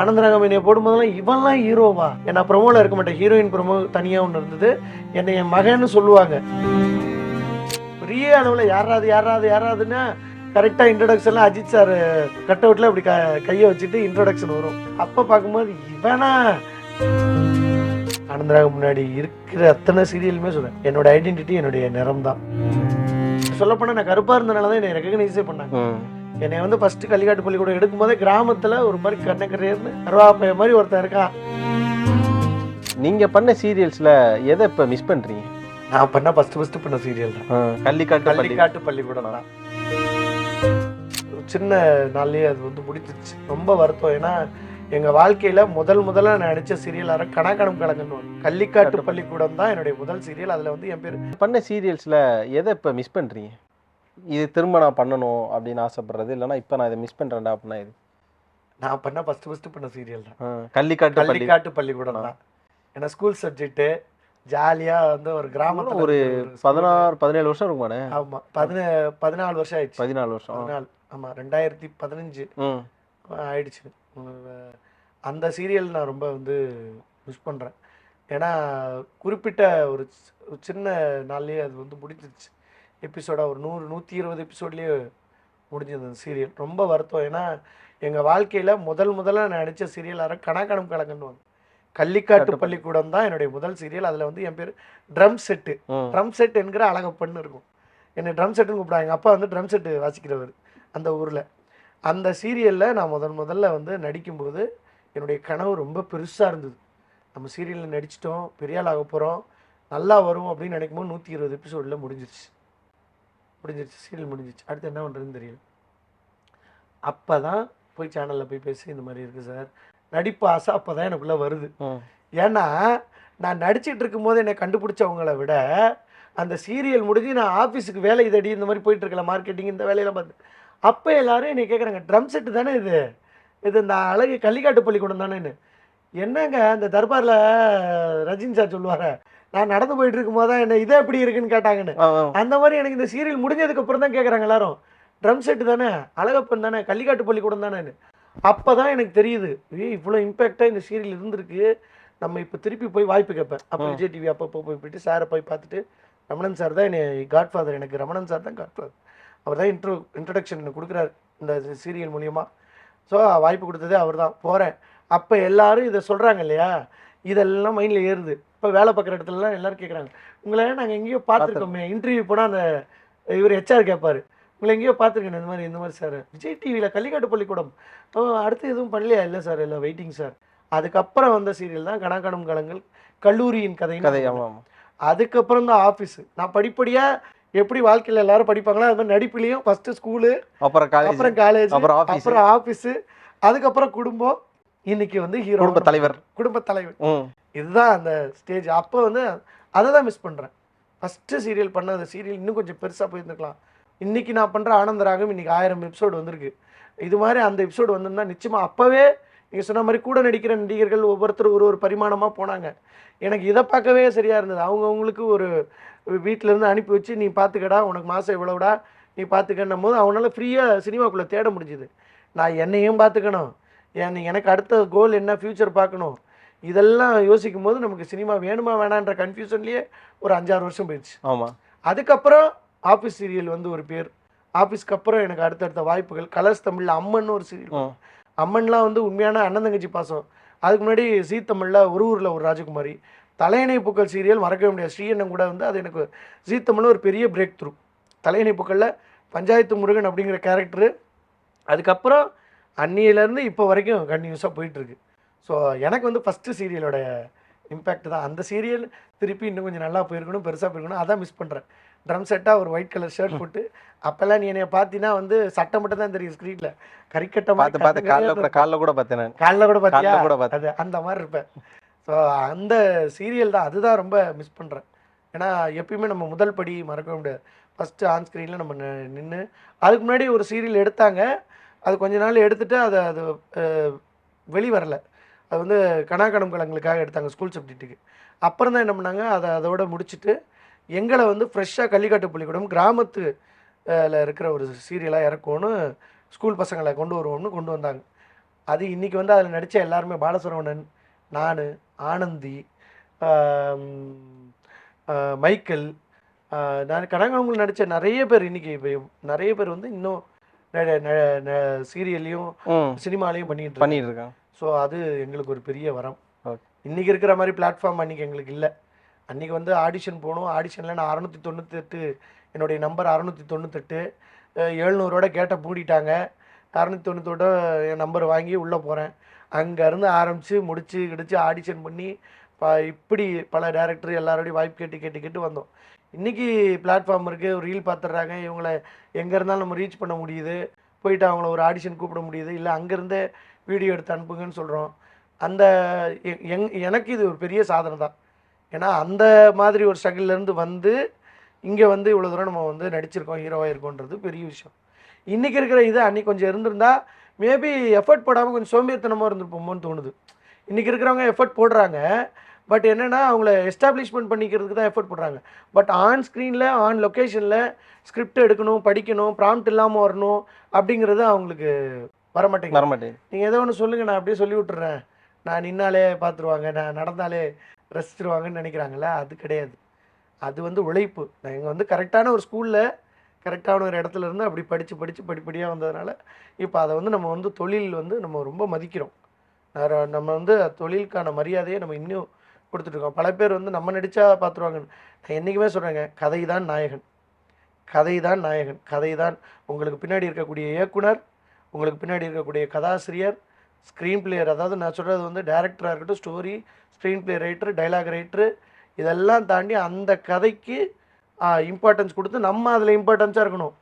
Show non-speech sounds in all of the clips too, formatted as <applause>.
ஆனந்தராகம் என்னைய போடும்போதெல்லாம் இவன்லாம் ஹீரோவா? ஏன்னா ப்ரொமோவில் இருக்க மாட்டேன். ஹீரோயின் ப்ரொமோ தனியாக ஒன்று இருந்தது. என்னை என் மகன்னு சொல்லுவாங்க. பெரிய அளவில் யாராவது யாராவது யாராவதுன்னா கரெக்டாக இன்ட்ரடக்ஷன்லாம் அஜித் சார் கட் அவுட்டில் இப்படி க கையை வச்சுட்டு இன்ட்ரடக்ஷன் வரும். அப்போ பார்க்கும்போது இவனா? அனந்தராக முன்னாடி இருக்கிற அத்தனை சீரியலுமே சொல்றேன். என்னோட ஐடென்டிட்டி என்னுடைய நிறம் தான் சொல்லப்போனால் நான் கருப்பாக இருந்தனால தான் என்னை ரெக்கக்னைஸே பண்ணாங்க. என்னை வந்து ஃபர்ஸ்ட் கள்ளிக்காட்டு பள்ளிக்கூடம் எடுக்கும்போதே கிராமத்தில் ஒரு மாதிரி கண்ணக்கரையர்னு கருவாப்பைய மாதிரி ஒருத்தன் இருக்கான். நீங்க பண்ண சீரியல்ஸ்ல எதை இப்ப மிஸ் பண்றீங்க? நான் பண்ண ஃபர்ஸ்ட் ஃபர்ஸ்ட் பண்ண சீரியல் தான். கள்ளிக்காட்டு கள்ளிக்காட்டு பள்ளிக்கூடம் தான். சின்ன நாள்லயே அது வந்து முடிச்சிருச்சு ரொம்ப வருத்தம். ஏன்னா எங்க வாழ்க்கையில முதல் முதல்ல நான் நடிச்ச சீரியல் அற கணக்கணம் கலங்கன்னு ஒண்ணு. கள்ளிக்காட்டு பள்ளிக்கூடம் தான் என்னுடைய முதல் சீரியல் அதுல வந்து என் பேர் பண்ண சீரியல்ஸ்ல எதை இப்ப மிஸ் பண்றீங்க? இது திரும்ப நான் பண்ணணும் அப்படின்னு ஆசைப்படுறது இல்லைன்னா இப்ப நான் இதை மிஸ் பண்றேன்டா அப்படின்னா இது. நான் பண்ண ஃபர்ஸ்ட் ஃபர்ஸ்ட் பண்ண சீரியல் தான். கள்ளிக்காட்டு கள்ளிக்காட்டு பள்ளிக்கூடம் தான். ஏன்னா ஸ்கூல் சப்ஜெக்ட் ஜாலியா வந்து ஒரு கிராமத்துல ஒரு. பதினாறு பதினேழு வருஷம் இருக்குமாண்ணே? ஆமா பதினே பதினாலு வருஷம் ஆயிடுச்சு. பதினாலு வருஷம். பதினாலு ஆமா ரெண்டாயிரத்தி பதினஞ்சு ஆயிடுச்சு. அந்த சீரியல் நான் ரொம்ப வந்து மிஸ் பண்ணுறேன் ஏன்னா குறிப்பிட்ட ஒரு சின்ன நாள்லயே அது வந்து முடிஞ்சிருச்சு. எபிசோடாக ஒரு நூறு நூற்றி இருபது எபிசோட்லேயே முடிஞ்சது அந்த சீரியல் ரொம்ப வருத்தம். ஏன்னா எங்கள் வாழ்க்கையில் முதல் முதல்ல நான் நடித்த சீரியல் அற கணக்கணம் கலங்கன்னு கள்ளிக்காட்டு கட்டு பள்ளிக்கூடம் தான் என்னுடைய முதல் சீரியல் அதில் வந்து என் பேர் ட்ரம் செட்டு. ட்ரம் செட் என்கிற அழகப்பன்னு இருக்கும். என்னை ட்ரம் செட்டுன்னு கூப்பிடுவாங்க. எங்கள் அப்பா வந்து ட்ரம் செட்டு வாசிக்கிறவர் அந்த ஊரில். அந்த சீரியலில் நான் முதன் முதல்ல வந்து நடிக்கும்போது என்னுடைய கனவு ரொம்ப பெருசாக இருந்தது. நம்ம சீரியலில் நடிச்சிட்டோம். பெரிய ஆள் ஆக போகிறோம் நல்லா வரும் அப்படின்னு நினைக்கும் போது நூற்றி இருபது எபிசோடில் முடிஞ்சிருச்சு. முடிஞ்சிருச்சு சீரியல் முடிஞ்சிருச்சு. அடுத்து என்ன பண்ணுறதுன்னு தெரியல. அப்போ தான் போய் சேனலில் போய் பேசி இந்த மாதிரி இருக்குது சார். நடிப்பு ஆசை அப்போ தான் எனக்குள்ளே வருது. ஏன்னா நான் நடிச்சிட்டு இருக்கும்போது என்னை கண்டுபிடிச்சவங்கள விட அந்த சீரியல் முடிஞ்சு நான் ஆஃபீஸுக்கு வேலை தேடி இந்த மாதிரி போயிட்டு இருக்கல மார்க்கெட்டிங் இந்த வேலையெல்லாம் பார்த்து. அப்போ எல்லாரும் என்னை கேட்குறாங்க ட்ரம் செட்டு தானே இது? இது இந்த அழகு கள்ளிக்காட்டு பள்ளிக்கூடம் தானேன்னு? என்னங்க அந்த தர்பாரில் ரஜினி சார் சொல்லுவார நான் நடந்து போயிட்டு இருக்கும்போது தான் என்ன இதே எப்படி இருக்குன்னு கேட்டாங்கன்னு. அந்த மாதிரி எனக்கு இந்த சீரியல் முடிஞ்சதுக்கு அப்புறம் தான் கேட்குறாங்க எல்லாரும். ட்ரம் செட்டு தானே அழகப்பன் தானே கள்ளிக்காட்டு பள்ளிக்கூடம் தானேன்னு. அப்போ தான் எனக்கு தெரியுது ஏய் இவ்வளோ இம்பேக்டாக இந்த சீரியல் இருந்திருக்கு. நம்ம இப்போ திருப்பி போய் வாய்ப்பு கேட்பேன் அப்போ. விஜய் டிவி அப்பப்போ போய் போயிட்டு சாரை போய் பார்த்துட்டு ரமணன் சார் தான் என்னை காட்ஃபாதர் எனக்கு ரமணன் சார் தான் காட்ஃபாதர் அவர் தான் இன்ட்ரோ இன்ட்ரடக்ஷன் எனக்கு கொடுக்குறாரு இந்த சீரியல் மூலியமாக ஸோ வாய்ப்பு கொடுத்ததே அவர் தான் போகிறேன் அப்போ எல்லாரும் இதை சொல்கிறாங்க இல்லையா? இதெல்லாம் மைண்டில் ஏறுது. இப்போ வேலை பார்க்குற இடத்துலலாம் எல்லாரும் கேட்குறாங்க உங்களை நாங்கள் எங்கேயோ பார்த்துருக்கோமே இன்டர்வியூ போனால் அந்த இவர் ஹெச்ஆர் கேட்பாரு உங்களை எங்கேயோ பார்த்துருக்கேன் இந்த மாதிரி இந்த மாதிரி சார் விஜய் டிவியில் கள்ளிக்காட்டு பள்ளிக்கூடம். அடுத்து எதுவும் பண்ணலையா? இல்லை சார் இல்லை வெயிட்டிங் சார் அதுக்கப்புறம் வந்த சீரியல் தான் கணக்கணம் கலங்கள் கல்லூரியின் கதை. கதை அதுக்கப்புறம் தான் ஆஃபீஸு நான் படிப்படியாக எப்படி வாழ்க்கையில் எல்லாரும் படிப்பாங்களோ அது மாதிரி நடிப்புலேயும் ஃபஸ்ட்டு ஸ்கூலு அப்புறம் காலேஜ் அப்புறம் காலேஜ் அப்புறம் அப்புறம் ஆஃபீஸு அதுக்கப்புறம் குடும்பம். இன்னைக்கு வந்து ஹீரோ குடும்ப தலைவர். குடும்ப தலைவர். ம். இதுதான் அந்த ஸ்டேஜ் அப்போ வந்து அதை தான் மிஸ் பண்ணுறேன் ஃபஸ்ட்டு சீரியல் பண்ண அந்த சீரியல் இன்னும் கொஞ்சம் பெருசாக போயிருந்துருக்கலாம். இன்றைக்கி நான் பண்ணுற ஆனந்தராகம் இன்றைக்கி ஆயிரம் எபிசோடு வந்திருக்கு. இது மாதிரி அந்த எபிசோடு வந்திருந்தால் நிச்சயமாக அப்போவே நீங்கள் சொன்ன மாதிரி கூட நடிக்கிற நடிகர்கள் ஒவ்வொருத்தர் ஒரு ஒரு பரிமாணமாக போனாங்க. எனக்கு இதை பார்க்கவே சரியாக இருந்தது. அவங்கவுங்களுக்கு ஒரு வீட்டிலேருந்து அனுப்பி வச்சு நீ பார்த்துக்கடா உனக்கு மாதம் இவ்வளோடா நீ பார்த்துக்கன்னும் போது அவனால ஃப்ரீயாக சினிமாக்குள்ளே தேட முடிஞ்சுது. நான் என்னையும் பார்த்துக்கணும். என் எனக்கு அடுத்த கோல் என்ன ஃப்யூச்சர் பார்க்கணும். இதெல்லாம் யோசிக்கும் போது நமக்கு சினிமா வேணுமா வேணான்ற கன்ஃபியூஷன்லேயே ஒரு அஞ்சாறு வருஷம் போயிடுச்சு. ஆமா. அதுக்கப்புறம் ஆஃபீஸ் சீரியல் வந்து ஒரு பேர். ஆஃபீஸ்க்கு அப்புறம் எனக்கு அடுத்தடுத்த வாய்ப்புகள். கலர்ஸ் தமிழில் அம்மன் ஒரு சீரியல் அம்மன்லாம் வந்து உண்மையான அண்ணன் தங்கச்சி பாசம். அதுக்கு முன்னாடி ஜீ தமிழில் ஒரு ஊரில் ஒரு ராஜகுமாரி. தலையணை பூக்கள் சீரியல் மறக்கவே முடியாது. ஸ்ரீயண்ணன் கூட வந்து அது எனக்கு ஜீ தமிழில் ஒரு பெரிய பிரேக் த்ரூ தலையணை பூக்களில் பஞ்சாயத்து முருகன் அப்படிங்கிற கேரக்டரு அதுக்கப்புறம் அன்னியிலேருந்து இப்போ வரைக்கும் கண்டினியூஸாக போயிட்டுருக்கு ஸோ எனக்கு வந்து ஃபஸ்ட்டு சீரியலோட இம்பேக்ட் தான். அந்த சீரியல் திருப்பி இன்னும் கொஞ்சம் நல்லா போயிருக்கணும் பெருசாக போயிருக்கணும். அதான் மிஸ் பண்ணுறேன் ட்ரம் செட்டாக ஒரு ஒயிட் கலர் ஷர்ட் போட்டு அப்போல்லாம் நீ என்னைய பார்த்தீங்கன்னா வந்து சட்டை மட்டும் தான் தெரியும் ஸ்க்ரீனில் கறிக்கட்ட பார்த்து பார்த்து காலைல கூட காலைல கூட பார்த்தேன் காலைல கூட பார்த்தியா? கூட பார்த்தேன் அது அந்த மாதிரி இருப்பேன். ஸோ அந்த சீரியல் தான். அதுதான் ரொம்ப மிஸ் பண்ணுறேன் ஏன்னா எப்பயுமே நம்ம முதல் படி மறக்கவே முடியாது. ஃபஸ்ட்டு ஆன் ஸ்க்ரீனில் நம்ம நின்று அதுக்கு முன்னாடி ஒரு சீரியல் எடுத்தாங்க. அது கொஞ்ச நாள் எடுத்துட்டு அதை அது வெளி வரல. அது வந்து கணாக்கணம் கலங்களுக்காக எடுத்தாங்க ஸ்கூல் சப்ஜெக்ட்டுக்கு அப்புறம் தான் என்ன பண்ணாங்க? அதை அதோட முடிச்சுட்டு எங்களை வந்து ஃப்ரெஷ்ஷாக கள்ளிக்காட்டு பள்ளிக்கூடம் கிராமத்து இருக்கிற ஒரு சீரியலாக இறக்கும்னு ஸ்கூல் பசங்களை கொண்டு வருவோம்னு கொண்டு வந்தாங்க. அது இன்னைக்கு வந்து அதில் நடித்த எல்லாருமே பாலசுரவணன் நான் ஆனந்தி மைக்கேல் நான் கனகாமங்கள் நடித்த நிறைய பேர் இன்னைக்கு இப்ப நிறைய பேர் வந்து இன்னும் சீரியல்லையும் சினிமாலையும் பண்ணிட்டு இருக்காங்க. பண்ணிட்டு இருக்கேன் ஸோ அது எங்களுக்கு ஒரு பெரிய வரம். இன்னைக்கு இருக்கிற மாதிரி பிளாட்ஃபார்ம் அன்னைக்கு எங்களுக்கு இல்லை. அன்னைக்கு வந்து ஆடிஷன் போனோம் ஆடிஷனில் நான் அறநூற்றி தொண்ணூத்தெட்டு என்னுடைய நம்பர் அறநூற்றி தொண்ணூத்தெட்டு எழுநூறோட கேட்ட மூடிட்டாங்க அறநூற்றி தொண்ணூத்தோட என் நம்பர் வாங்கி உள்ளே போகிறேன் அங்கேருந்து ஆரம்பித்து முடிச்சு கிடிச்சு ஆடிஷன் பண்ணி ப இப்படி பல டேரக்டர் எல்லாரோடையும் வாய்ப்பு கேட்டு கேட்டு கேட்டு வந்தோம். இன்றைக்கி பிளாட்ஃபார்ம் இருக்குது ரீல் பார்த்துட்றாங்க இவங்கள எங்கே இருந்தாலும் நம்ம ரீச் பண்ண முடியுது. போயிட்டு அவங்கள ஒரு ஆடிஷன் கூப்பிட முடியுது. இல்லை அங்கேருந்தே வீடியோ எடுத்து அனுப்புங்கன்னு சொல்கிறோம் அந்த எ- எங் எனக்கு இது ஒரு பெரிய சாதனை தான். ஏன்னா அந்த மாதிரி ஒரு ஸ்ட்ரகிள்லேருந்து வந்து இங்கே வந்து இவ்வளோ தூரம் நம்ம வந்து நடிச்சிருக்கோம் ஹீரோவாக இருக்கோன்றது பெரிய விஷயம். இன்றைக்கி இருக்கிற இது அன்னைக்கு கொஞ்சம் இருந்திருந்தா மேபி எஃபர்ட் போடாமல் கொஞ்சம் சோம்பேறித்தனமாக இருந்திருப்போமோன்னு தோணுது. இன்றைக்கி இருக்கிறவங்க எஃபர்ட் போடுறாங்க. பட் என்னென்னா அவங்கள எஸ்டாப்ளிஷ்மெண்ட் பண்ணிக்கிறதுக்கு தான் எஃபர்ட் போடுறாங்க. பட் ஆன் ஸ்க்ரீனில் ஆன் லொக்கேஷனில் ஸ்கிரிப்ட் எடுக்கணும் படிக்கணும் ப்ராம்ப்ட் இல்லாமல் வரணும் அப்படிங்கிறது அவங்களுக்கு வரமாட்டேங்குது. வரமாட்டேன் நீங்கள் ஏதோ ஒன்று சொல்லுங்கள் நான் அப்படியே சொல்லி விட்டுறேன். நான் நின்னாலே பார்த்துருவாங்க நான் நடந்தாலே ரசிச்சிருவாங்கன்னு நினைக்கிறாங்கல்ல அது கிடையாது. அது வந்து உழைப்பு. நாங்கள் வந்து கரெக்டான ஒரு ஸ்கூலில் கரெக்டான ஒரு இடத்துல இருந்து அப்படி படித்து படித்து படிப்படியாக வந்ததுனால இப்போ அதை வந்து நம்ம வந்து தொழில் வந்து நம்ம ரொம்ப மதிக்கிறோம். நம்ம வந்து தொழிலுக்கான மரியாதையை நம்ம இன்னும் கொடுத்துட்ருக்கோம் பல பேர் வந்து நம்ம நடித்தா பார்த்துருவாங்க நான் என்றைக்குமே சொல்கிறேங்க கதை தான் நாயகன். கதை தான் நாயகன். கதை தான் உங்களுக்கு பின்னாடி இருக்கக்கூடிய இயக்குனர் உங்களுக்கு பின்னாடி இருக்கக்கூடிய கதாசிரியர் ஸ்க்ரீன் பிளேயர் அதாவது நான் சொல்கிறது வந்து டேரக்டராக இருக்கட்டும் story screenplay writer dialogue writer இதெல்லாம் தாண்டி அந்த கதைக்கு இம்பார்ட்டன்ஸ் கொடுத்து நம்ம அதில் இம்பார்ட்டன்ஸாக இருக்கணும்.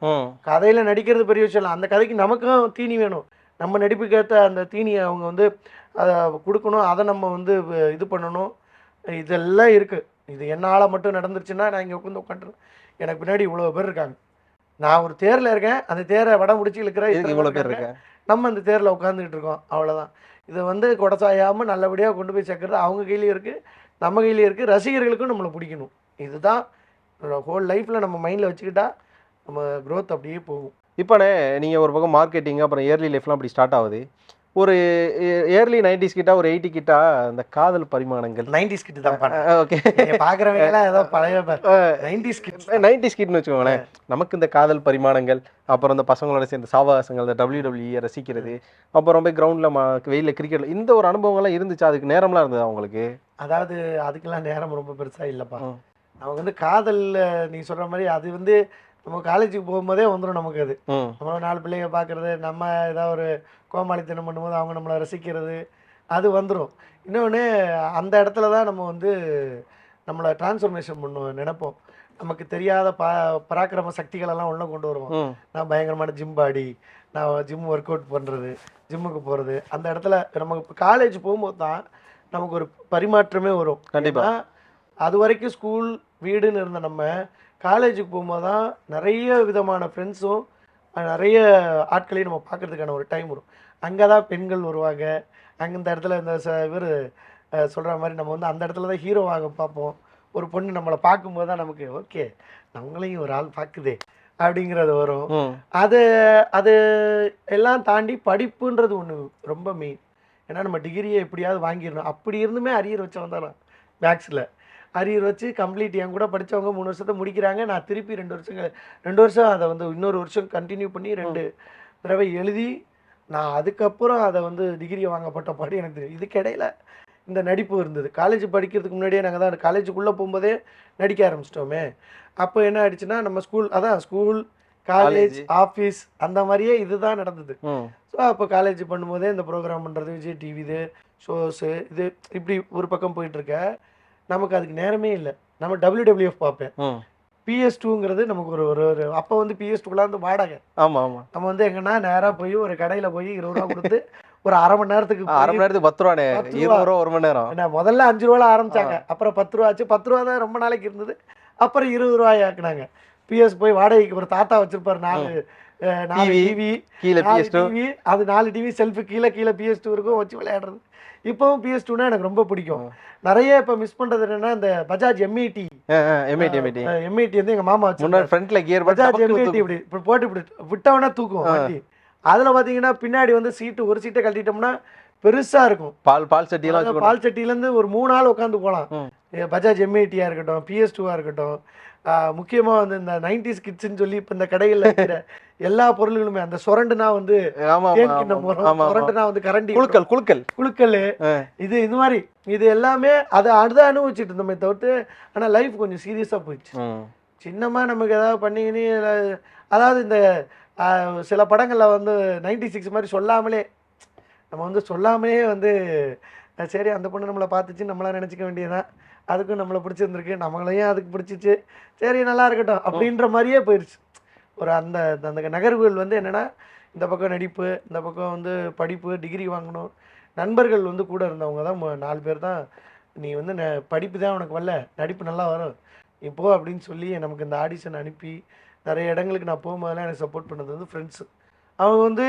கதையில் நடிக்கிறது பெரிய விஷயம் இல்லை. அந்த கதைக்கு நமக்கும் தீனி வேணும். நம்ம நடிப்புக்கு ஏற்ற அந்த தீனியை அவங்க வந்து அதை கொடுக்கணும். அதை நம்ம வந்து இது பண்ணணும். இதெல்லாம் இருக்குது இது என்னால் மட்டும் நடந்துருச்சுன்னா நான் இங்கே உட்காந்து உட்காந்துருவேன். எனக்கு பின்னாடி இவ்வளோ பேர் இருக்காங்க. நான் ஒரு தேரில் இருக்கேன் அந்த தேரை வடம் முடிச்சு இழுக்கிற இவ்வளோ பேர். இருக்கேன். நம்ம அந்த தேரில் உட்காந்துக்கிட்டு இருக்கோம் அவ்வளோதான் இதை வந்து கொடசாயாமல் நல்லபடியாக கொண்டு போய் சேர்க்கறது அவங்க கையிலையும் இருக்குது நம்ம கையிலையும் இருக்குது ரசிகர்களுக்கும் நம்மளை பிடிக்கணும். இதுதான் ஹோல் லைஃப்பில் நம்ம மைண்டில் வச்சுக்கிட்டா நம்ம growth அப்படியே போகும். இப்போண்ணே நீங்கள் ஒரு பக்கம் மார்க்கெட்டிங் அப்புறம் இயர்லி லைஃப்லாம் அப்படி ஸ்டார்ட் ஆகுது. ஒரு இயர்லி நைன்டிஸ் கிட்ட ஒரு எயிட்டி கிட்ட இந்த காதல் பரிமாணங்கள். நைன்டிஸ் கிட்ட தான் ஓகே. நீங்க பார்க்குறவங்க எல்லாம் ஏதோ பழைய நைன்டிஸ் கிட்ஸ் நைன்டிஸ் கிட்னு வச்சுக்கோங்களேன். நமக்கு இந்த காதல் பரிமாணங்கள் அப்புறம் இந்த பசங்களோட சேர்ந்த சாவாசங்கள் இந்த டபிள்யூ டபிள்யூ ரசிக்கிறது அப்புறம் போய் கிரவுண்டில் வெயிலில் கிரிக்கெட் இந்த ஒரு அனுபவங்கள்லாம் இருந்துச்சு? அதுக்கு நேரம்லாம் இருந்தது அவங்களுக்கு அதாவது அதுக்கெல்லாம் நேரம் ரொம்ப பெருசாக இல்லைப்பா. ம். அவங்க வந்து காதலில் நீ சொல்கிற மாதிரி அது வந்து நம்ம காலேஜுக்கு போகும்போதே வந்துடும் நமக்கு அது. நம்ம நாலு பிள்ளைங்க பார்க்குறது நம்ம ஏதாவது ஒரு கோமாளித்தனம் பண்ணும்போது அவங்க நம்மளை ரசிக்கிறது அது வந்துடும் இன்னொன்று அந்த இடத்துல தான் நம்ம வந்து நம்மளை டிரான்ஸ்ஃபர்மேஷன் பண்ணுவோம் நினைப்போம். நமக்கு தெரியாத பா பராக்கிரம சக்திகளெல்லாம் உள்ள கொண்டு வருவோம். நான் பயங்கரமான ஜிம் பாடி நான் ஜிம் ஒர்க் அவுட் பண்ணுறது ஜிம்முக்கு போகிறது அந்த இடத்துல நமக்கு இப்போ காலேஜ் போகும்போது தான் நமக்கு ஒரு பரிமாற்றமே வரும். கண்டிப்பா. ஏன்னா, அது வரைக்கும் ஸ்கூல் வீடுன்னு இருந்த நம்ம காலேஜுக்கு போகும்போது தான் நிறைய விதமான ஃப்ரெண்ட்ஸும் நிறைய ஆட்களையும் நம்ம பார்க்கறதுக்கான ஒரு டைம் வரும். அங்கே தான் பெண்கள் வருவாங்க. அங்கே இந்த இடத்துல இந்த இவர் சொல்கிற மாதிரி நம்ம வந்து அந்த இடத்துல தான் ஹீரோவாக பார்ப்போம். ஒரு பொண்ணு நம்மளை பார்க்கும்போது தான் நமக்கு ஓகே நம்மளையும் ஒரு ஆள் பார்க்குதே அப்படிங்கிறது வரும். அது அது எல்லாம் தாண்டி படிப்புன்றது ஒன்று ரொம்ப மெயின் ஏன்னா நம்ம டிகிரியை எப்படியாவது வாங்கிடணும். அப்படி இருந்துமே அரியர் வச்சவன் தான் மேக்ஸில் அரியர் வச்சு கம்ப்ளீட் என் கூட படித்தவங்க மூணு வருஷத்தை முடிக்கிறாங்க. நான் திருப்பி ரெண்டு வருஷம் ரெண்டு வருஷம் அதை வந்து இன்னொரு வருஷம் கண்டினியூ பண்ணி ரெண்டு தடவை எழுதி நான் அதுக்கப்புறம் அதை வந்து டிகிரியை வாங்கப்பட்ட பாடு எனக்கு தெரியும். இதுக்கு இடையில இந்த நடிப்பு இருந்தது. காலேஜ் படிக்கிறதுக்கு முன்னாடியே நாங்கள் தான் காலேஜுக்குள்ளே போகும்போதே நடிக்க ஆரம்பிச்சிட்டோமே. அப்போ என்ன ஆயிடுச்சுன்னா நம்ம ஸ்கூல் அதான் ஸ்கூல் காலேஜ். ஆஃபீஸ் அந்த மாதிரியே இதுதான் நடந்தது. ஸோ அப்போ காலேஜ் பண்ணும்போதே இந்த ப்ரோக்ராம் பண்ணுறது விஜய் டிவி இது ஷோஸு இது இப்படி ஒரு பக்கம் போயிட்டுருக்க நமக்கு அதுக்கு நேரமே இல்லை. நம்ம WWF பார்ப்பேன். ம் பிஎஸ் டூங்கிறது நமக்கு ஒரு ஒரு ஒரு அப்போ வந்து பிஎஸ் டூலாம் வந்து வாடகை. ஆமா ஆமா. நம்ம வந்து எங்கன்னா நேராக போய் ஒரு கடையில் போய் இருபது ரூபா கொடுத்து ஒரு அரை மணி நேரத்துக்கு அரை மணி நேரத்துக்கு பத்து ரூபாண்ணே பத்து ரூபா. இருபது ரூபா ஒரு மணி நேரம். என்ன முதல்ல அஞ்சு ரூபால ஆரம்பிச்சாங்க. அப்புறம் பத்து ரூபா ஆச்சு. பத்து ரூபா தான் ரொம்ப நாளைக்கு இருந்தது. அப்புறம் இருபது ரூபாய் ஆக்குனாங்க. பிஎஸ் போய் வாடகைக்கு ஒரு தாத்தா வச்சிருப்பாரு நாலு. நாலு டிவி கீழே பிஎஸ் டிவி அது நாலு டிவி செல்ஃபு கீழே கீழே பிஎஸ் டூ இருக்கும் வச்சு விளையாடுறது. இப்போவும் பிஎஸ் டூனா எனக்கு ரொம்ப பிடிக்கும். நிறைய இப்போ மிஸ் பண்றது என்னன்னா இந்த Bajaj MIT MIT MIT MIT வந்து எங்க மாமா வச்சு முன்னாடி ஃப்ரண்ட்ல கியர் பஜாஜ் எம்ஐடி இப்படி இப்படி போட்டு இப்படி விட்டவனா தூக்கும் வண்டி. அதில் பார்த்தீங்கன்னா பின்னாடி வந்து சீட்டு ஒரு சீட்டை கழட்டிட்டோம்னா பெருசாக இருக்கும். பால் பால் சட்டியெல்லாம் பால் சட்டியிலேருந்து ஒரு மூணு நாள் உட்காந்து போகலாம். பஜாஜ் எம்ஐடியாக இருக்கட்டும் பிஎஸ் டூவாக இருக்கட்டும் முக்கியமாக வந்து இந்த நைன்டிஸ் கிட்ஸ்ன்னு சொல்லி இப்போ இந்த கடைகளில் இருக்கிற <laughs> எல்லா பொருள்களுமே அந்த சுரண்டுனா வந்து சுரண்டுனா வந்து கரண்டி குழுக்கள் குழுக்கள். குழுக்கல் ஆ. இது இது மாதிரி இது எல்லாமே அதை அதுதான் அனுபவிச்சுட்டு இருந்தோமே தவிர்த்து ஆனால் லைஃப் கொஞ்சம் சீரியஸாக போயிடுச்சு. சின்னமாக நமக்கு ஏதாவது பண்ணிக்கினு அதாவது இந்த சில படங்களில் வந்து நைன்டி சிக்ஸ் மாதிரி சொல்லாமலே நம்ம வந்து சொல்லாமலே வந்து சரி அந்த பொண்ணு நம்மளை பார்த்துச்சு நம்மளா நினச்சிக்க வேண்டியதுதான். அதுக்கும் நம்மளை பிடிச்சிருந்துருக்கு நம்மளையும் அதுக்கு பிடிச்சிச்சு. சரி நல்லா இருக்கட்டும் அப்படின்ற மாதிரியே போயிடுச்சு. ஒரு அந்த அந்த நகர்வுகள் வந்து என்னென்னா இந்த பக்கம் நடிப்பு இந்த பக்கம் வந்து படிப்பு டிகிரி வாங்கணும். நண்பர்கள் வந்து கூட இருந்தவங்க தான் நாலு பேர் தான். நீ வந்து ந படிப்பு தான் உனக்கு வரல நடிப்பு நல்லா வரும். இப்போ அப்படின்னு சொல்லி நமக்கு இந்த ஆடிஷன் அனுப்பி நிறைய இடங்களுக்கு நான் போகும்போதெல்லாம் எனக்கு சப்போர்ட் பண்ணது வந்து ஃப்ரெண்ட்ஸு அவங்க வந்து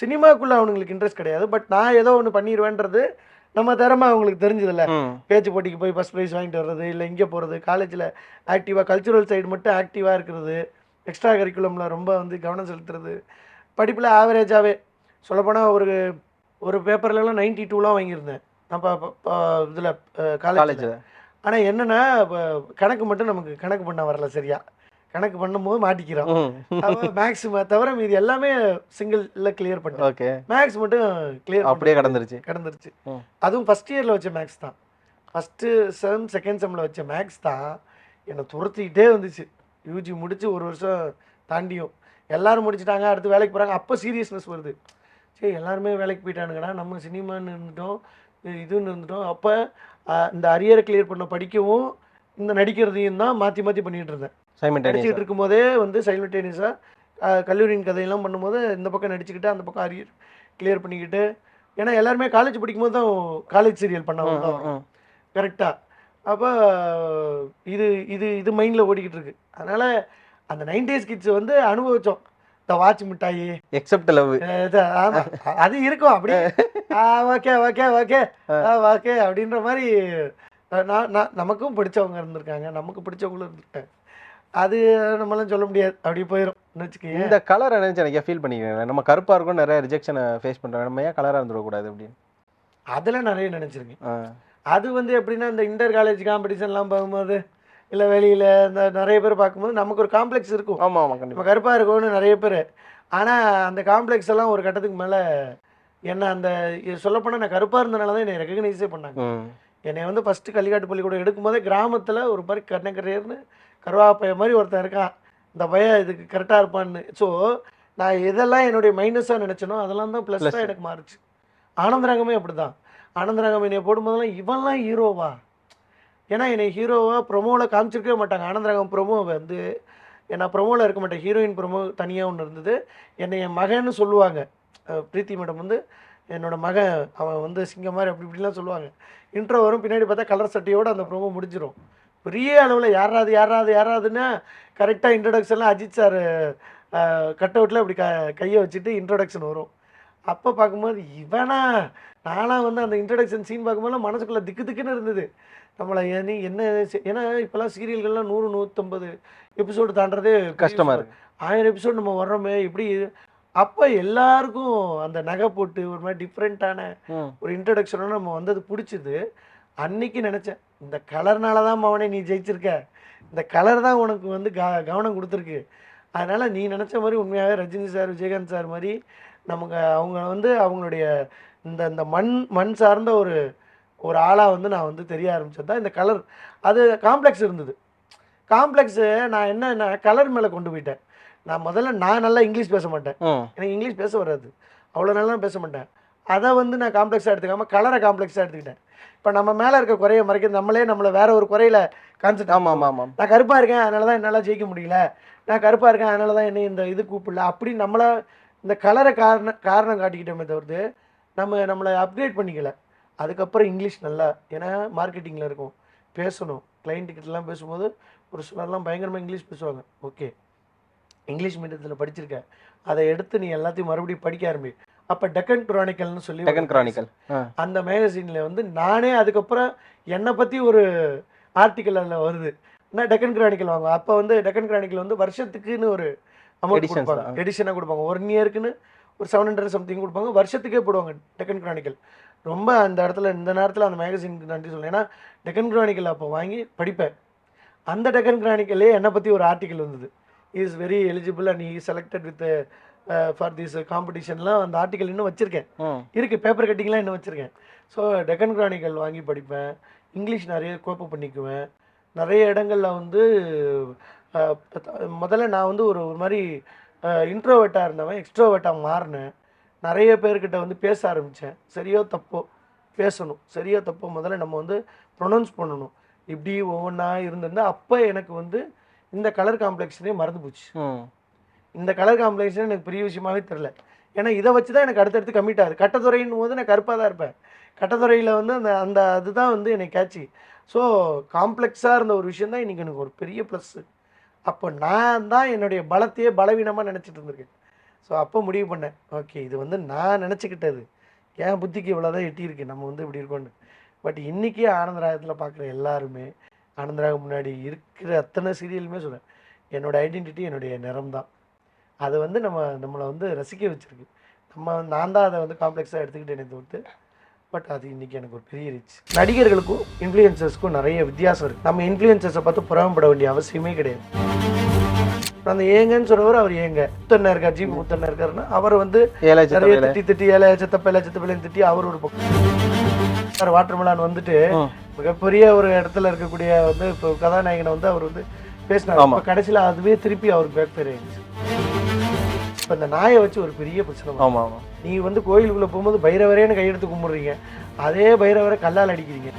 சினிமாக்குள்ளே அவனுங்களுக்கு இன்ட்ரெஸ்ட் கிடையாது. பட் நான் ஏதோ ஒன்று பண்ணிடுவேன்றது நம்ம திறமை அவங்களுக்கு தெரிஞ்சதில்ல. பேச்சு போட்டிக்கு போய் ஃபஸ்ட் ப்ரைஸ் வாங்கிட்டு வர்றது இல்லை இங்கே போகிறது காலேஜில் ஆக்டிவாக கல்ச்சுரல் சைடு மட்டும் ஆக்டிவாக இருக்கிறது. எக்ஸ்ட்ரா கரிக்குலமில் ரொம்ப வந்து கவனம் செலுத்துறது. படிப்பில் ஆவரேஜாகவே சொல்லப்போனால் ஒரு ஒரு பேப்பர்லலாம் நைன்டி டூலாம் வாங்கியிருந்தேன். நான் இதில் காலேஜ் காலேஜ்ல ஆனால் என்னென்னா கணக்கு மட்டும் நமக்கு கணக்கு பண்ண வரல சரியா. கணக்கு பண்ணும்போது மாட்டிக்கிறோம். மேக்ஸ் தவிர மீதி எல்லாமே சிங்கிள்ல கிளியர் பண்ணிட்டேன். ஓகே. மேக்ஸ் மட்டும் கிளியர் அப்படியே கடந்துருச்சு. கடந்துருச்சு. அதுவும் ஃபர்ஸ்ட் இயரில் வச்ச மேக்ஸ் தான். ஃபஸ்ட்டு செம் செகண்ட் செம்மில் வச்ச மேக்ஸ் தான் என்னை துரத்திக்கிட்டே வந்துச்சு. யூஜி முடிச்சு ஒரு வருஷம் தாண்டியும். எல்லாரும் முடிச்சிட்டாங்க அடுத்து வேலைக்கு போகிறாங்க அப்போ சீரியஸ்னஸ் வருது. சரி எல்லாருமே வேலைக்கு போயிட்டானுங்கடா. நம்ம சினிமான்னு இருந்துட்டோம் இது- இதுன்னு இருந்துட்டோம். அப்போ இந்த அரியரை கிளியர் பண்ண படிக்கவும் இந்த நடிக்கிறதையும் தான் மாற்றி மாற்றி பண்ணிகிட்டு இருந்தேன். நடிச்சுக்கிட்டு இருக்கும்போதே வந்து சைமல்டேனியஸாக கல்லூரியின் கதையெல்லாம் பண்ணும்போது இந்த பக்கம் நடிச்சுக்கிட்டு அந்த பக்கம் அரியர் கிளியர் பண்ணிக்கிட்டு ஏன்னா எல்லாருமே காலேஜ் படிக்கும்போது தான் காலேஜ் சீரியல் தான் வரும். கரெக்டாக அப்போ இது இது இது மைண்டில் ஓடிக்கிட்டு இருக்கு அதனால் அந்த நைன்டிஸ் கிட்ஸ் வந்து அனுபவிச்சோம். இந்த வாட்ச் மிட்டாயி. எக்ஸப்ட் லவ் அது இருக்கும் அப்படி. Okay okay okay. ஓகே அப்படின்ற மாதிரி நான் நான் நமக்கும் பிடிச்சவங்க இருந்திருக்காங்க. நமக்கு பிடிச்சவங்களும் இருந்திருக்காங்க அது நம்மளாம் சொல்ல முடியாது. அப்படி போயிடும் வச்சுக்கோங்க இந்த கலர் நினைச்சு எனக்கு ஃபீல் பண்ணிக்கிறேன் நம்ம கருப்பா இருக்கும் நிறைய ரிஜெக்ஷனை ஃபேஸ் பண்றோம். நம்ம ஏன் கலரா இருந்துடக்கூடாது அப்படின்னு? அதெல்லாம் நிறைய நினச்சிருக்கேன். அது வந்து எப்படின்னா இந்த இன்டர் காலேஜ் காம்படிஷன்லாம் போகும்போது இல்லை வெளியில் இந்த நிறைய பேர் பார்க்கும்போது நமக்கு ஒரு காம்ப்ளெக்ஸ் இருக்கும். ஆமா ஆமா கண்டிப்பா. நம்ம கருப்பாக இருக்கோன்னு நிறைய பேர். ஆனால் அந்த காம்ப்ளெக்ஸ் எல்லாம் ஒரு கட்டத்துக்கு மேலே என்ன அந்த சொல்லப்போனால் நான் கருப்பாக இருந்தனால தான் என்னை ரெக்கக்னைஸே பண்ணாங்க. என்னை வந்து ஃபஸ்ட்டு கள்ளிக்காட்டு பள்ளிக்கூடம் எடுக்கும்போதே கிராமத்தில் ஒரு மாதிரி கண்ணக்கரையர்னு கருவாப்பைய மாதிரி ஒருத்தன் இருக்கான். இந்த பையன் இதுக்கு கரெக்டாக இருப்பான்னு. ஸோ நான் எதெல்லாம் என்னுடைய மைனஸாக நினச்சனோ அதெல்லாம் தான் ப்ளஸ்ஸாக. எனக்கு மாறுச்சு. ஆனந்தராகமே அப்படி தான் ஆனந்தராகம் என்னை போடும்போதெல்லாம் இவன்லாம் ஹீரோவா? ஏன்னா என்னை ஹீரோவாக ப்ரொமோவில் காமிச்சிருக்கவே மாட்டாங்க. ஆனந்தரகம் ப்ரொமோ வந்து நான் ப்ரொமோவில் இருக்க மாட்டேன். ஹீரோயின் ப்ரொமோ தனியாக ஒன்று இருந்தது. என்னை என் மகன்னு சொல்லுவாங்க. பிரீத்தி மேடம் வந்து என்னோடய மகன் அவன் வந்து சிங்கம் மாதிரி அப்படி இப்படிலாம் சொல்லுவாங்க. இன்ட்ரோ வரும் பின்னாடி பார்த்தா கலர் சட்டையோடு அந்த ப்ரோமோ முடிஞ்சிடும் பெரிய அளவில் யாராவது யாராவது யாராவதுன்னா கரெக்டாக இன்ட்ரடக்ஷன்லாம் அஜித் சார் கட் அவுட்டில் அப்படி க கையை வச்சுட்டு இன்ட்ரடக்ஷன் வரும். அப்போ பார்க்கும்போது இவனா? நானாக வந்து அந்த இன்ட்ரடக்ஷன் சீன் பார்க்கும்போது மனசுக்குள்ளே திக்கு திக்குன்னு இருந்தது. நம்மளை என்ன செ- ஏன்னா இப்போல்லாம் சீரியல்கள்லாம் நூறு நூற்றம்பது எபிசோடு தாண்டதே பெரிய கஷ்டமா விஷயம். இருக்கு. ஆயிரம் எபிசோடு நம்ம வர்றோமே இப்படி அப்போ எல்லாருக்கும் அந்த நகை போட்டு ஒரு மாதிரி டிஃப்ரெண்ட்டான. ஒரு இன்ட்ரடக்ஷனோட நம்ம வந்தது பிடிச்சது. அன்னைக்கு நினச்சேன் இந்த கலர்னால தான் மவனே நீ ஜெயிச்சிருக்க. இந்த கலர் தான் உனக்கு வந்து க கவனம் கொடுத்துருக்கு. அதனால் நீ நினச்ச மாதிரி உண்மையாகவே ரஜினி சார் விஜயகாந்த் சார் மாதிரி நமக்கு அவங்க வந்து அவங்களுடைய இந்த இந்த மண் மண் சார்ந்த ஒரு ஒரு ஆளாக வந்து நான் வந்து தெரிய ஆரம்பிச்சது தான் இந்த கலர். அது காம்ப்ளெக்ஸ் இருந்தது. காம்ப்ளெக்ஸு நான் என்ன கலர் மேலே கொண்டு போயிட்டேன். நான் முதல்ல நான் நல்லா இங்கிலீஷ் பேச மாட்டேன். எனக்கு இங்கிலீஷ் பேச வராது. அவ்வளோ நல்லா பேச மாட்டேன். அதை வந்து நான் காம்ப்ளெக்ஸாக எடுத்துக்காம கலரை காம்ப்ளெக்ஸாக எடுத்துக்கிட்டேன். இப்போ நம்ம மேலே இருக்க குறைய மறைக்கிறது நம்மளே நம்மளை வேற ஒரு குறையில கான்சென்ட் ஆமா ஆமா ஆமா. நான் கருப்பாக இருக்கேன் அதனால தான் என்னால் ஜெயிக்க முடியல. நான் கருப்பாக இருக்கேன் அதனால தான் என்னை இந்த இது கூப்பிடல. அப்படி நம்மளை இந்த கலரை காரணம் காரணம் காட்டிக்கிட்டோமே தவிர்த்து நம்ம நம்மளை அப்கிரேட் பண்ணிக்கல. அதுக்கப்புறம் இங்கிலீஷ் நல்லா ஏன்னா மார்க்கெட்டிங்கில் இருக்கும். பேசணும். கிளைண்ட்டுக்கிட்டலாம் பேசும்போது ஒரு சிலர்லாம் பயங்கரமாக இங்கிலீஷ் பேசுவாங்க. ஓகே. இங்கிலீஷ் மீடியத்தில் படிச்சிருக்க. அதை எடுத்து நீ எல்லாத்தையும் மறுபடியும் படிக்க ஆரம்பி. அப்போ டெக்கன் குரானிக்கல்னு சொல்லி டெக்கன் கிரானிக்கல் அந்த மேகசினில் வந்து நானே அதுக்கப்புறம் என்னை பற்றி ஒரு ஆர்டிக்கல் அதில் வருது. நான் டெக்கன் கிரானிக்கல் வாங்குவேன். அப்போ வந்து டெக்கன் கிரானிக்கல் வந்து வருஷத்துக்குன்னு ஒரு அமௌண்ட். எடிஷனாக கொடுப்பாங்க. ஒன் இயருக்குன்னு ஒரு செவன் ஹண்ட்ரட் சம்திங் கொடுப்பாங்க. வருஷத்துக்கே போடுவாங்க டெக்கன் கிரானிக்கல் ரொம்ப அந்த இடத்துல இந்த நேரத்தில் அந்த மேகசினுக்கு நன்றி சொல்லணும். ஏன்னா டெக்கன் கிரானிக்கல் அப்போ வாங்கி படிப்பேன். அந்த டெக்கன் கிரானிக்கல்லே என்னை பற்றி ஒரு ஆர்டிக்கல் வந்தது. Is very eligible and he selected with for this காம்படிஷன்லாம் அந்த ஆர்டிக்கல் இன்னும் வச்சுருக்கேன். இருக்குது பேப்பர் கட்டிங்லாம் இன்னும் வச்சுருக்கேன். ஸோ டெக்கன் கிரானிக்கல் வாங்கி படிப்பேன். இங்கிலீஷ் நிறைய கோப்பை பண்ணிக்குவேன். நிறைய இடங்கள்ல வந்து முதல்ல நான் வந்து ஒரு ஒரு மாதிரி இன்ட்ரோவேட்டாக இருந்தவன் எக்ஸ்ட்ரோவேட்டாக மாறினேன். நிறைய பேர்கிட்ட வந்து பேச ஆரம்பித்தேன் சரியோ தப்போ பேசணும். சரியோ தப்போ முதல்ல நம்ம வந்து ப்ரொனவுன்ஸ் பண்ணணும். இப்படி ஒவ்வொன்றா இருந்திருந்தா அப்போ எனக்கு வந்து இந்த கலர் காம்ப்ளெக்ஷனே மறந்து போச்சு. இந்த கலர் காம்பினேஷன் எனக்கு பெரிய விஷயமாவே தெரில ஏன்னா இதை வச்சு தான் எனக்கு அடுத்தடுத்து கம்மிட் ஆகுது. கட்டத்துறையின் போது நான் கருப்பாக தான் இருப்பேன். கட்டத்துறையில் வந்து அந்த அந்த அதுதான் வந்து எனக்கு கேட்சி ஸோ காம்ப்ளெக்ஸாக இருந்த ஒரு விஷயம் தான் இன்றைக்கி எனக்கு ஒரு பெரிய ப்ளஸ்ஸு அப்போ நான் தான் என்னுடைய பலத்தையே பலவீனமாக நினச்சிட்டு இருந்திருக்கேன். ஸோ அப்போ முடிவு பண்ணேன். ஓகே இது வந்து நான் நினச்சிக்கிட்டது. என் புத்திக்கு இவ்வளோதான் எட்டியிருக்கு. நம்ம வந்து இப்படி இருக்கோன்னு பட் இன்றைக்கி ஆனந்தராகத்தில் பார்க்குற எல்லாருமே ஆனந்தராக முன்னாடி இருக்கிற அத்தனை சீரியலுமே சொல்கிறேன் என்னோடய ஐடென்டிட்டி என்னுடைய நிறம் தான். அது வந்து நம்ம நம்மளை வந்து ரசிக்க வச்சிருக்கு. நம்ம நான் தான் அதை வந்து காம்ப்ளெக்ஸாக எடுத்துக்கிட்டேனே தவிர்த்து பட் அது இன்னைக்கு எனக்கு ஒரு பெரிய ரீச் நடிகர்களுக்கும் இன்ஃப்ளூயன்சர்ஸ்க்கும் நிறைய வித்தியாசம் இருக்குது நம்ம இன்ஃப்ளூயன்சர்ஸை பார்த்து புறம்பட வேண்டிய அவசியமே கிடையாது. அந்த ஏங்கன்னு சொல்றவர் அவர் ஏங்க. முத்தண்ணா இருக்கார் ஜி முத்தண்ணா இருக்காருன்னா அவர் வந்து நிறைய திட்டி திட்டி ஏழை சித்தப்ப ஏழை சித்தப்பையில திட்டி அவர் ஒரு பக்கம். சார் வாட்டர்மெலான் வந்துட்டு. மிகப்பெரிய ஒரு இடத்துல இருக்கக்கூடிய வந்து இப்போ கதாநாயகனை வந்து அவர் வந்து பேசினார். இப்போ கடைசியில் அதுவே திருப்பி அவருக்கு பேக் பேர் ஆயிடுச்சு இப்போ இந்த நாயை வச்சு ஒரு பெரிய பிரச்சனை வரும். ஆமா ஆமா. நீ வந்து கோயிலுக்குள்ள போகும்போது பைரவரேன்னு கையெடுத்து கும்பிடுறீங்க. அதே பைரவரை கல்லால் அடிக்கிறீங்க.